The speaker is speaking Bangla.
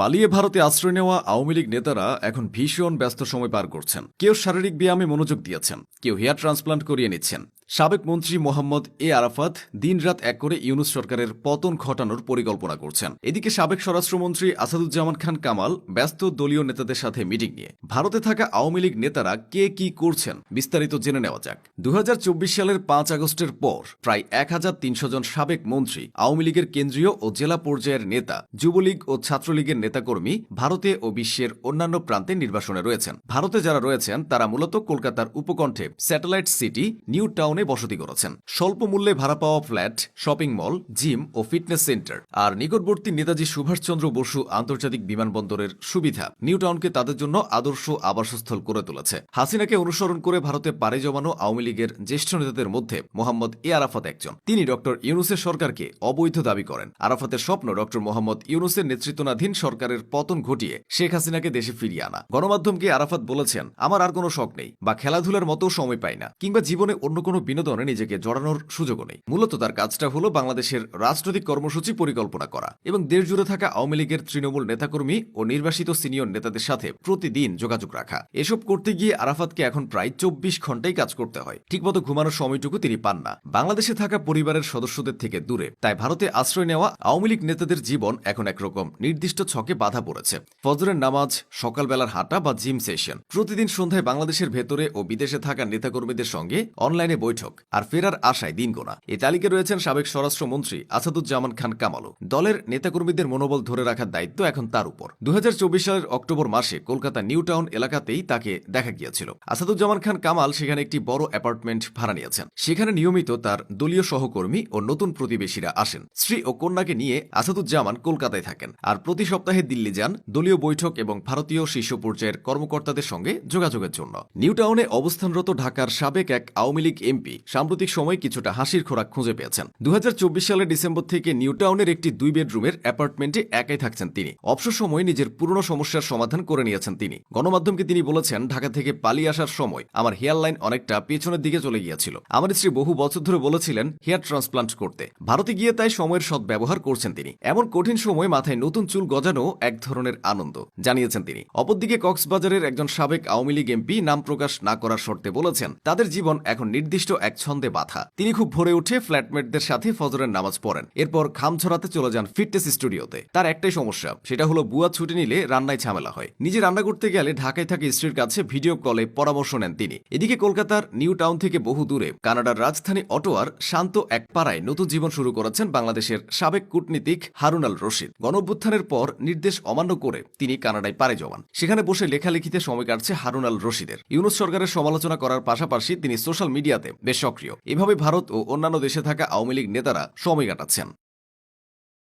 পালিয়ে ভারতে আশ্রয় নেওয়া আওয়ামী লীগ নেতারা এখন ভীষণ ব্যস্ত সময় পার করছেন। কেউ শারীরিক ব্যায়ামে মনোযোগ দিয়েছেন, কেউ হেয়ার ট্রান্সপ্লান্ট করিয়ে নিচ্ছেন। সাবেক মন্ত্রী মোহাম্মদ এ আরাফাত দিনরাত এক করে ইউনুস সরকারের পতন ঘটানোর পরিকল্পনা করছেন। এদিকে সাবেক স্বরাষ্ট্রমন্ত্রী আসাদুজ্জামান খান কামাল ব্যস্ত দলীয় নেতাদের সাথে মিটিং নিয়ে। ভারতে থাকা আওয়ামী লীগ নেতারা কে কি করছেন বিস্তারিত জেনে নেওয়া যাক। দু হাজার চব্বিশ সালের পাঁচ আগস্টের পর প্রায় এক হাজার তিনশো জন সাবেক মন্ত্রী, আওয়ামী লীগের কেন্দ্রীয় ও জেলা পর্যায়ের নেতা, যুবলীগ ও ছাত্রলীগের নেতাকর্মী ভারতে ও বিশ্বের অন্যান্য প্রান্তে নির্বাসনে রয়েছেন। ভারতে যারা রয়েছেন, তারা মূলত কলকাতার উপকণ্ঠে স্যাটেলাইট সিটি নিউ টাউনে বসতি করেছেন স্বল্প মূল্যে ভাড়া পাওয়া ফ্ল্যাট, শপিং মল, জিম ও ফিটনেস সেন্টার। আর নিকটবর্তী নেতাজি সুভাষচন্দ্র বসু আন্তর্জাতিক বিমানবন্দরের সুবিধা। নিউ টাউনকে তাদের জন্য আদর্শ আবাসস্থল করে তুলেছে। হাসিনাকে অনুসরণ করে ভারতে পাড়ি জমানো আওয়ামী লীগের জ্যেষ্ঠ নেতাদের মধ্যে মোহাম্মদ এ আরাফাত একজন। তিনি ডক্টর ইউনুসের সরকারকে অবৈধ দাবি করেন। আরাফাতের স্বপ্ন ডক্টর মোহাম্মদ ইউনুসের নেতৃত্বাধীন সরকারের পতন ঘটিয়ে শেখ হাসিনাকে দেশে ফিরিয়ে আনা। গণমাধ্যমকে আরাফাত বলেছেন, আমার আর কোনো শখ নেই বা খেলাধুলার মতো সময় পাই না কিংবা জীবনে অন্য কোনো বিনোদনে নিজেকে জড়ানোর সুযোগও নেই। মূলত তার কাজটা হলো বাংলাদেশের রাজনৈতিক কর্মসূচি পরিকল্পনা করা এবং দেশ জুড়ে থাকা আওয়ামী লীগের তৃণমূল নেতাকর্মী ও নির্বাসিত সিনিয়র নেতাদের সাথে প্রতিদিন যোগাযোগ রাখা। এসব করতে গিয়ে আরাফাতকে এখন প্রায় চব্বিশ ঘন্টাই কাজ করতে হয়। ঠিকমতো ঘুমানোর সময়টুকু তিনি পান না। বাংলাদেশে থাকা পরিবারের সদস্যদের থেকে দূরে, তাই ভারতে আশ্রয় নেওয়া আওয়ামী লীগ নেতাদের জীবন এখন একরকম নির্দিষ্ট ছকে বাধা পড়েছে। ফজরের নামাজ, সকালবেলার হাঁটা বা জিম সেশন। প্রতিদিন সন্ধ্যায় বাংলাদেশের ভেতরে ও বিদেশে থাকা নেতাকর্মীদের সঙ্গে অনলাইনে বৈঠক আর ফেরার আশায় দিন গোনা। এই তালিকায় রয়েছেন সাবেক স্বরাষ্ট্রমন্ত্রী আসাদুজ্জামান খান কামালও। দলের নেতাকর্মীদের মনোবল ধরে রাখার দায়িত্ব এখন তার উপর। দু সালের অক্টোবর মাসে কলকাতা নিউ টাউন এলাকাতেই তাকে দেখা গিয়েছিল। আসাদুজ্জামান খান কামাল সেখানে একটি বড় অ্যাপার্টমেন্ট ভাড়া নিয়েছেন। সেখানে নিয়মিত তার দলীয় সহকর্মী ও নতুন প্রতিবেশীরা আসেন। স্ত্রী ও কন্যাকে নিয়ে আসাদুজ্জামান কলকাতায় থাকেন। আর প্রতি সপ্তাহে দিল্লি যান, দলীয় বৈঠক এবং ভারতীয় শীর্ষ পর্যায়ের কর্মকর্তাদের সঙ্গে যোগাযোগের জন্য। নিউ টাউনে অবস্থানরত ঢাকার সাবেক এক আওয়ামী লীগ এমপি সাম্প্রতিক সময় কিছুটা হাসির খোরাক খুঁজে পেয়েছেন। দু হাজার চব্বিশ সালের ডিসেম্বর থেকে নিউ টাউনের একটি দুই বেডরুমের অ্যাপার্টমেন্টে একাই থাকছেন তিনি। অবসর সময় নিজের পুরনো সমস্যার সমাধান করে নিয়েছেন তিনি। গণমাধ্যমকে তিনি বলেছেন, ঢাকা থেকে পালিয়ে আসার সময় আমার হেয়ার লাইন অনেকটা পেছনের দিকে চলে গিয়েছিল। আমার স্ত্রী বহু বছর ধরে বলেছিলেন, হেয়ার ট্রান্সপ্লান্ট করতে। ভারতে গিয়ে তাই সময়ের সৎ ব্যবহার করছেন তিনি। এমন কঠিন সময় মাথায় নতুন চুল গজানো এক ধরনের আনন্দ, জানিয়েছেন তিনি। অপরদিকে কক্সবাজারের একজন সাবেক আওয়ামী লীগ এমপি নাম প্রকাশ না করার শর্তে বলেছেন, তাদের জীবন এখন নির্দিষ্ট এক ছন্দে বাধা। তিনি খুব ভোরে উঠে ফ্ল্যাটমেটদের সাথে ফজরের নামাজ পড়েন। এরপর খাম ছড়াতে চলে যান ফিটনেস স্টুডিওতে। তার একটাই সমস্যা, সেটা হলো বুয়া ছুটি নিলে রান্নায় ঝামেলা হয়। নিজে রান্না করতে গেলে ঢাকায় থাকা স্ত্রীর কাছে ভিডিও কলে পরামর্শ নেন তিনি। এদিকে কলকাতার নিউ টাউন থেকে বহু দূরে কানাডার রাজধানী অটোয়ার শান্ত এক পাড়ায় নতুন জীবন শুরু করেছেন বাংলাদেশের সাবেক কূটনীতিক হারুন আল রশিদ। গণঅভ্যুত্থানের পর নির্দেশ অমান্য করে তিনি কানাডায় পাড়ে জমান। সেখানে বসে লেখালেখিতে সময় কাটছে হারুন আল রশিদের। ইউনুস সরকারের সমালোচনা করার পাশাপাশি তিনি সোশ্যাল মিডিয়াতে বেশ সক্রিয়। এভাবে ভারত ও অন্যান্য দেশে থাকা আওয়ামী লীগ নেতারা সময় কাটাচ্ছেন।